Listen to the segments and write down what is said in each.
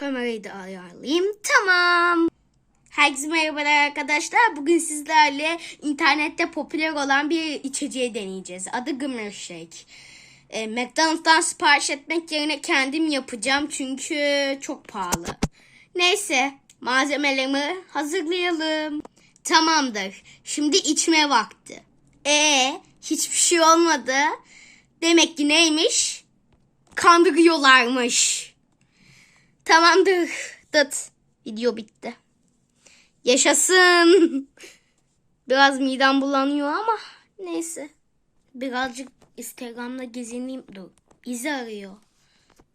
Kamerayı da ayarlayayım. Tamam. Herkese merhabalar arkadaşlar. Bugün sizlerle internette popüler olan bir içeceği deneyeceğiz. Adı Gımır Shake. E, McDonald's'tan sipariş etmek yerine kendim yapacağım çünkü çok pahalı. Neyse malzemelerimi hazırlayalım. Tamamdır. Şimdi içme vakti. E hiçbir şey olmadı. Demek ki neymiş? Kandırıyorlarmış. Tamamdır. Dıt. Video bitti. Yaşasın. Biraz midem bulanıyor ama neyse. Birazcık Instagram'da gezineyim. Dur. İzi arıyor.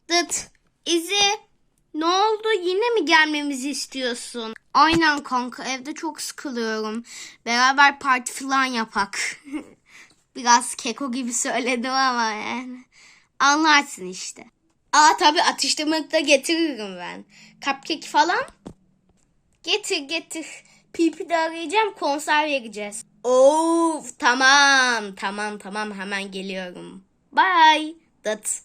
Dıt. İzi. Ne oldu? Yine mi gelmemizi istiyorsun? Aynen kanka. Evde çok sıkılıyorum. Beraber parti falan yapak. Biraz keko gibi söyledim ama yani. Anlarsın işte. Aa tabii atıştırmalık da getiririm ben. Cupcake falan. Getir getir. Pipi de arayacağım konser vereceğiz. Of tamam tamam tamam hemen geliyorum. Bye. Dıt.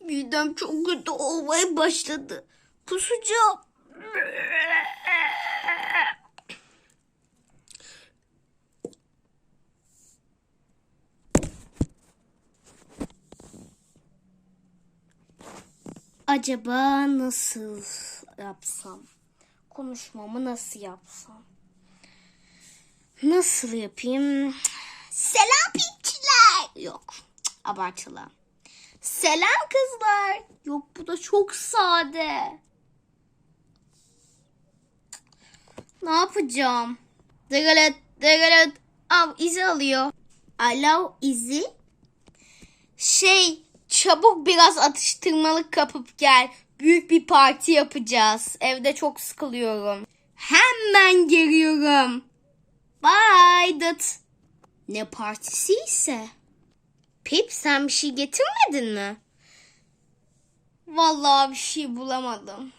Midem çok kötü olmaya başladı. Kusacağım. Acaba nasıl yapsam? Konuşmamı nasıl yapsam? Nasıl yapayım? Selam pinçiler. Yok abartılı. Selam kızlar. Yok bu da çok sade. Ne yapacağım? Degalet, degalet. Av izi alıyor. Alo izi. Şey çabuk biraz atıştırmalık kapıp gel. Büyük bir parti yapacağız. Evde çok sıkılıyorum. Hemen geliyorum. Bye dıt. Ne partisi ise? Pip sen bir şey getirmedin mi? Vallahi bir şey bulamadım.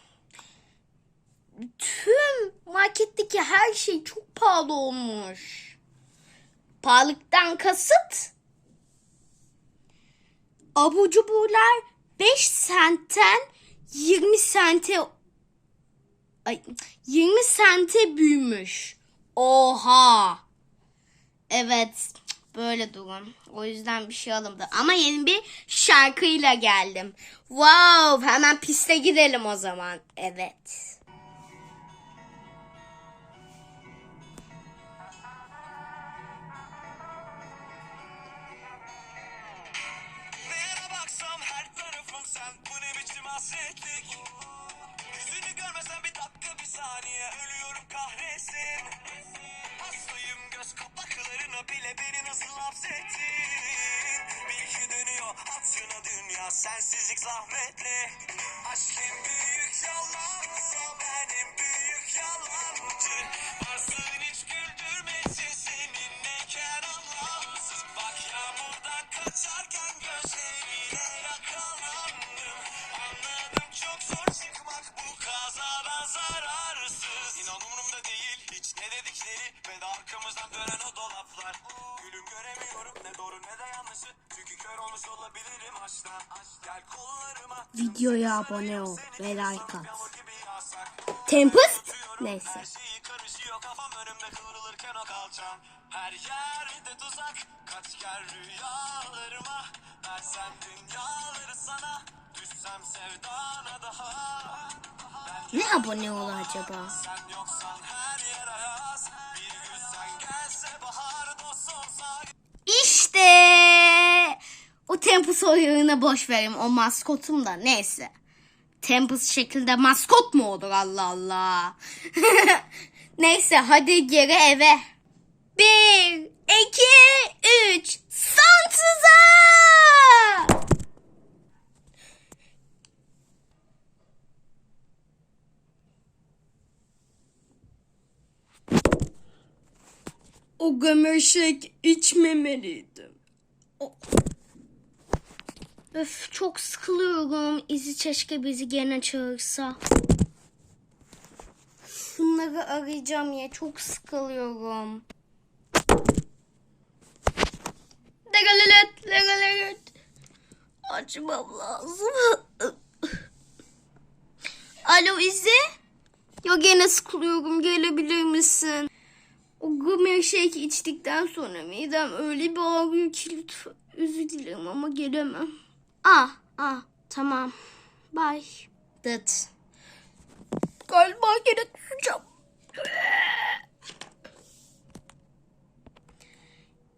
Tüm marketteki her şey çok pahalı olmuş. Pahalıktan kasıt abur cuburlar 5 sentten 20 sente ay, 20 sente büyümüş. Oha. Evet böyle durum. O yüzden bir şey alındı. Ama yeni bir şarkıyla geldim. Wow hemen piste gidelim o zaman. Evet. Hasretlik. Yüzünü görmesem bir dakika bir saniye. Ölüyorum kahretsin. Hastayım göz kapaklarına bile Beni nasıl hapsettin? Bil ki dönüyor at şuna dünya. Sensizlik zahmetli. Aşkın büyük yalansa Benim büyük yalancı. Varsın hiç güldürmesin Seninleyken anlamsız Bak yağmurdan kaçarken gözlerine Videoya abone ol ve like at. Tempest? Neyse. her yerde tuzak kaç gel rüyalarıma. Versem dünyaları sana Düşsem sevdana daha. Ne abone ol acaba? sen yoksan her yer ayaz Bir gün sen gelse bahar dost olsa İşte o Tempest oyununa boş verim. O maskotum da neyse. Tempest şekilde maskot mu olur Allah Allah. neyse hadi geri eve. Bir, iki, üç. Santıza! O gömeşek içmemeliydim. O- Öf çok sıkılıyorum. İzi keşke bizi gene çağırsa. Şunları arayacağım ya çok sıkılıyorum. Legalelet, legalelet. Açmam lazım. Alo İzi? Ya gene sıkılıyorum gelebilir misin? O gımya shake içtikten sonra midem öyle bir ağrıyor ki lütfen özür dilerim ama gelemem. Ah ah tamam. Bye. Dıt. Galiba gene düşeceğim.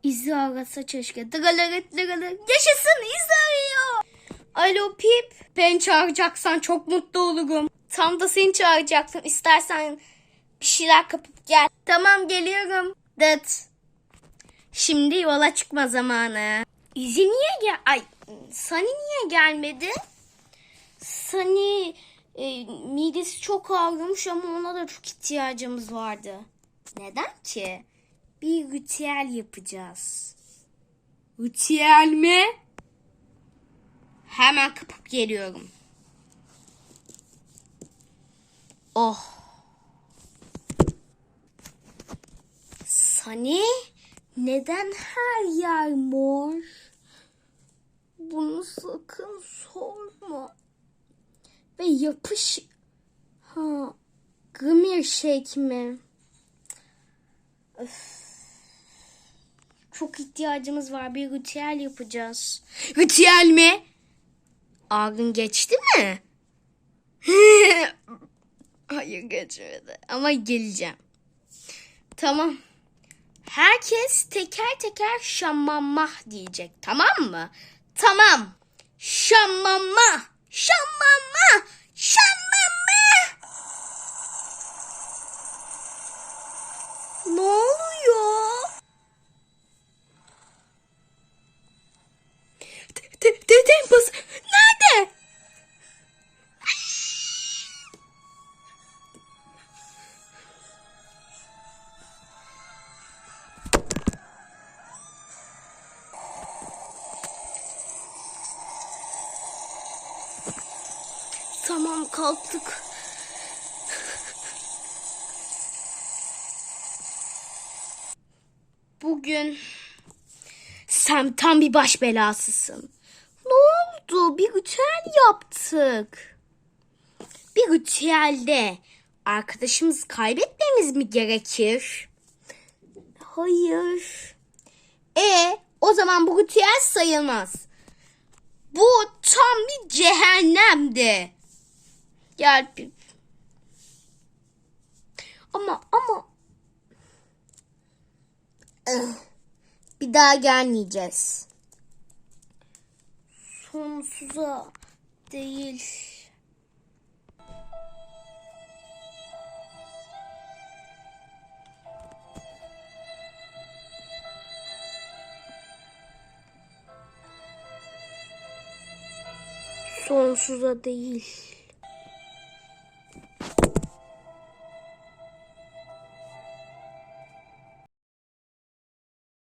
İzi arasa keşke. Dıgalarıt dıgalarıt. Yaşasın İzi arıyor. Alo Pip. Ben çağıracaksan çok mutlu olurum. Tam da seni çağıracaktım. İstersen bir şeyler kapıp gel. Tamam geliyorum. Dıt. Şimdi yola çıkma zamanı. İzi niye gel... Ay Sani niye gelmedi? Sani e, midesi çok ağrıyormuş ama ona da çok ihtiyacımız vardı. Neden ki? Bir ritüel yapacağız. Ritüel mi? Hemen kapıp geliyorum. Oh. Sani neden her yer mor? Bunu sakın sorma. Ve yapış... Ha, Grimir shake mi? Öf. Çok ihtiyacımız var. Bir ritüel yapacağız. Ritüel mi? Ağrın geçti mi? Hayır geçmedi. Ama geleceğim. Tamam. Herkes teker teker şammamah diyecek. Tamam mı? Tamam. Şammamah. Şammamah. Şammamah. Tamam kalktık. Bugün sen tam bir baş belasısın. Ne oldu? Bir ritüel yaptık. Bir ritüelde arkadaşımızı kaybetmemiz mi gerekir? Hayır. E o zaman bu ritüel sayılmaz. Bu tam bir cehennemdi. Gel. Ama ama Ih, bir daha gelmeyeceğiz. Sonsuza değil. Sonsuza değil.